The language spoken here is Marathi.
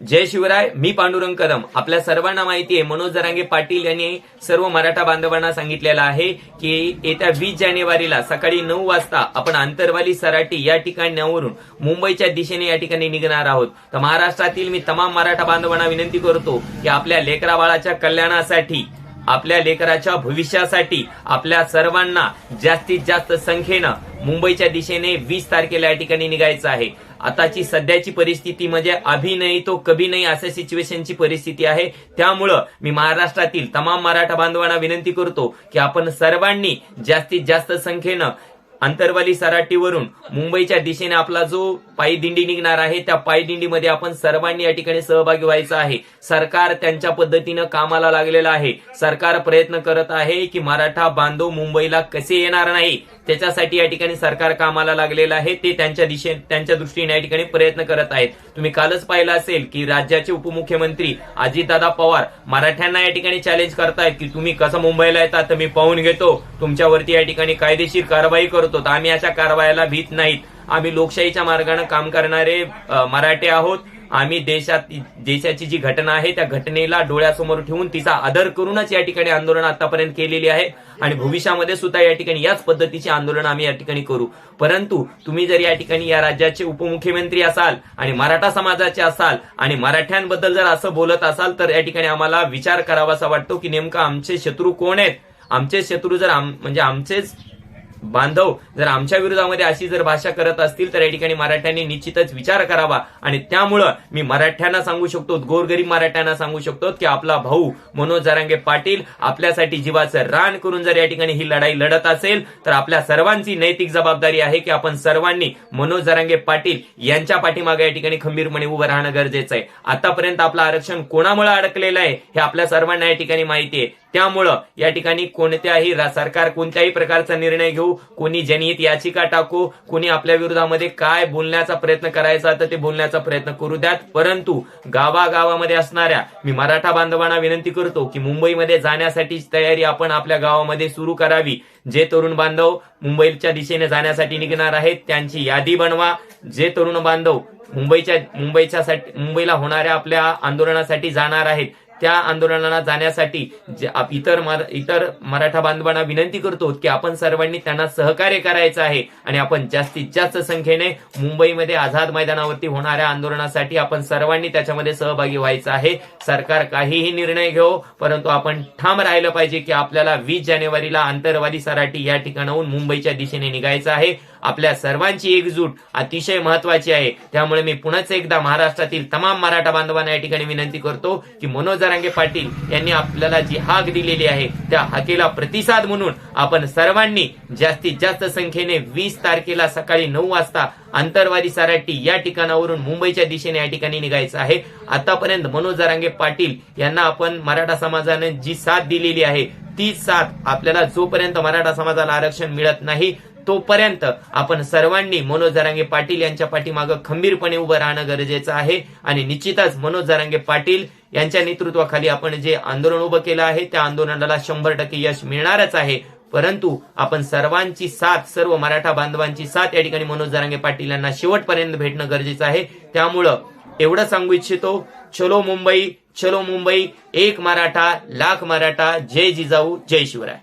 जय शिवराय मी पांडुरंग कदम. आपल्या सर्वांना माहिती आहे मनोज जरांगे पाटील यांनी सर्व मराठा बांधवांना सांगितलेलं आहे की येत्या वीस जानेवारीला सकाळी नऊ वाजता आपण आंतरवाली सराटी या ठिकाणावरून मुंबईच्या दिशेने या ठिकाणी निघणार आहोत. तर महाराष्ट्रातील मी तमाम मराठा बांधवांना विनंती करतो की आपल्या लेकराबाळाच्या कल्याणासाठी आपल्या लेकराच्या भविष्यासाठी आपल्या सर्वांना जास्तीत जास्त संख्येनं मुंबईच्या दिशेने वीस तारखेला या ठिकाणी निघायचं आहे. आताची सध्याची परिस्थिती म्हणजे अभि नाही तो कभी नाही अशा सिच्युएशनची परिस्थिती आहे. त्यामुळं मी महाराष्ट्रातील तमाम मराठा बांधवांना विनंती करतो की आपण सर्वांनी जास्तीत जास्त संख्येनं अंतरवाली सराटीवरून मुंबईच्या दिशेने आपला जो पायदिंडी निघणार आहे त्या पायदिंडीमध्ये आपण सर्वांनी या ठिकाणी सहभागी व्हायचं आहे. सरकार त्यांच्या पद्धतीनं कामाला लागलेलं आहे. सरकार प्रयत्न करत आहे की मराठा बांधव मुंबईला कसे येणार नाही त्याच्यासाठी या ठिकाणी सरकार कामाला लागलेलं आहे. ते त्यांच्या दिशे त्यांच्या दृष्टीने या ठिकाणी प्रयत्न करत आहेत. तुम्ही कालच पाहिलं असेल की राज्याचे उपमुख्यमंत्री अजितदादा पवार मराठ्यांना या ठिकाणी चॅलेंज करतायत की तुम्ही कसं मुंबईला येतात तर मी पाहून घेतो. तुमच्यावरती या ठिकाणी कायदेशीर कारवाई करतो. करतो. आम्ही अशा कारवायाला भीत नाहीत. आम्ही लोकशाहीच्या मार्गाने काम करणारे मराठी मराठे आहोत. आम्ही देशात देशाची जी घटना आहे त्या घटनेला डोळ्यासमोर ठेवून तिचा आदर करूनच या ठिकाणी आंदोलन आतापर्यंत केलेली आहे. आणि भविष्यामध्ये सुद्धा या ठिकाणी याच पद्धतीचे आंदोलन आम्ही या ठिकाणी करू. परंतु तुम्ही जर या ठिकाणी या राज्याचे उपमुख्यमंत्री असाल आणि मराठा समाजाचे असाल आणि मराठ्यांबद्दल जर असं बोलत असाल तर या ठिकाणी आम्हाला विचार करावासा वाटतो की नेमका आमचे शत्रू कोण आहेत? आमचे शत्रू जर म्हणजे आमचेच बांधव जर आमच्या विरोधामध्ये अशी जर भाषा करत असतील तर या ठिकाणी मराठ्यांनी निश्चितच विचार करावा. आणि त्यामुळं मी मराठ्यांना सांगू शकतो गोरगरीब मराठ्यांना सांगू शकतो की आपला भाऊ मनोज जरांगे पाटील आपल्यासाठी जीवाचं रान करून जर या ठिकाणी ही लढाई लढत असेल तर आपल्या सर्वांची नैतिक जबाबदारी आहे की आपण सर्वांनी मनोज जरांगे पाटील यांच्या पाठीमागे या ठिकाणी खंबीरपणे उभं राहणं गरजेचं आहे. आतापर्यंत आपलं आरक्षण कोणामुळे अडकलेलं आहे हे आपल्या सर्वांना या ठिकाणी माहिती आहे. त्यामुळं या ठिकाणी कोणत्याही सरकार कोणत्याही प्रकारचा निर्णय घेऊ कोणी जनहित याचिका टाकू कोणी आपल्या विरोधामध्ये काय बोलण्याचा प्रयत्न करायचा तर ते बोलण्याचा प्रयत्न करू द्यात. परंतु गावागावामध्ये असणाऱ्या मी मराठा बांधवांना विनंती करतो की मुंबईमध्ये जाण्यासाठी तयारी आपण आपल्या गावामध्ये सुरू करावी. जे तरुण बांधव मुंबईच्या दिशेने जाण्यासाठी निघणार आहेत त्यांची यादी बनवा. जे तरुण बांधव मुंबईच्या मुंबईच्या साठी मुंबईला होणाऱ्या आपल्या आंदोलनासाठी जाणार आहेत त्या आंदोलनाला जाण्यासाठी इतर इतर मराठा बांधवांना विनंती करतो की आपण सर्वांनी त्यांना सहकार्य करायचं आहे आणि आपण जास्तीत जास्त संख्येने मुंबईमध्ये आझाद मैदानावरती होणाऱ्या आंदोलनासाठी आपण सर्वांनी त्याच्यामध्ये सहभागी व्हायचं आहे. सरकार काहीही निर्णय घेऊ परंतु आपण ठाम राहिलं पाहिजे की आपल्याला वीस जानेवारीला आंतरवादी सराटी या ठिकाणाहून मुंबईच्या दिशेने निघायचं आहे. आपल्या सर्वांची एकजूट अतिशय महत्वाची आहे. त्यामुळे मी पुन्हाच एकदा महाराष्ट्रातील तमाम मराठा बांधवांना या ठिकाणी विनंती करतो की मनोज जरांगे पाटील यांनी आपल्याला जी हाक दिलेली आहे त्या हाकेला प्रतिसाद म्हणून आपण सर्वांनी जास्तीत जास्त संख्येने वीस तारखेला सकाळी नऊ वाजता आंतरवादी सराटी या ठिकाणावरून मुंबईच्या दिशेने या ठिकाणी निघायचं आहे. आतापर्यंत मनोज जरांगे पाटील यांना आपण मराठा समाजाने जी साथ दिलेली आहे ती साथ आपल्याला जोपर्यंत मराठा समाजाला आरक्षण मिळत नाही तोपर्यंत आपण सर्वांनी मनोज जरांगे पाटील यांच्या पाठीमागं खंबीरपणे उभं राहणं गरजेचं आहे. आणि निश्चितच मनोज जरांगे पाटील यांच्या नेतृत्वाखाली आपण जे आंदोलन उभं केलं आहे त्या आंदोलनाला शंभर टक्के यश मिळणारच आहे. परंतु आपण सर्वांची साथ सर्व मराठा बांधवांची साथ या ठिकाणी मनोज जरांगे पाटील यांना शेवटपर्यंत भेटणं गरजेचं आहे. त्यामुळं एवढं सांगू इच्छितो चलो मुंबई चलो मुंबई एक मराठा लाख मराठा जय जिजाऊ जय शिवराय.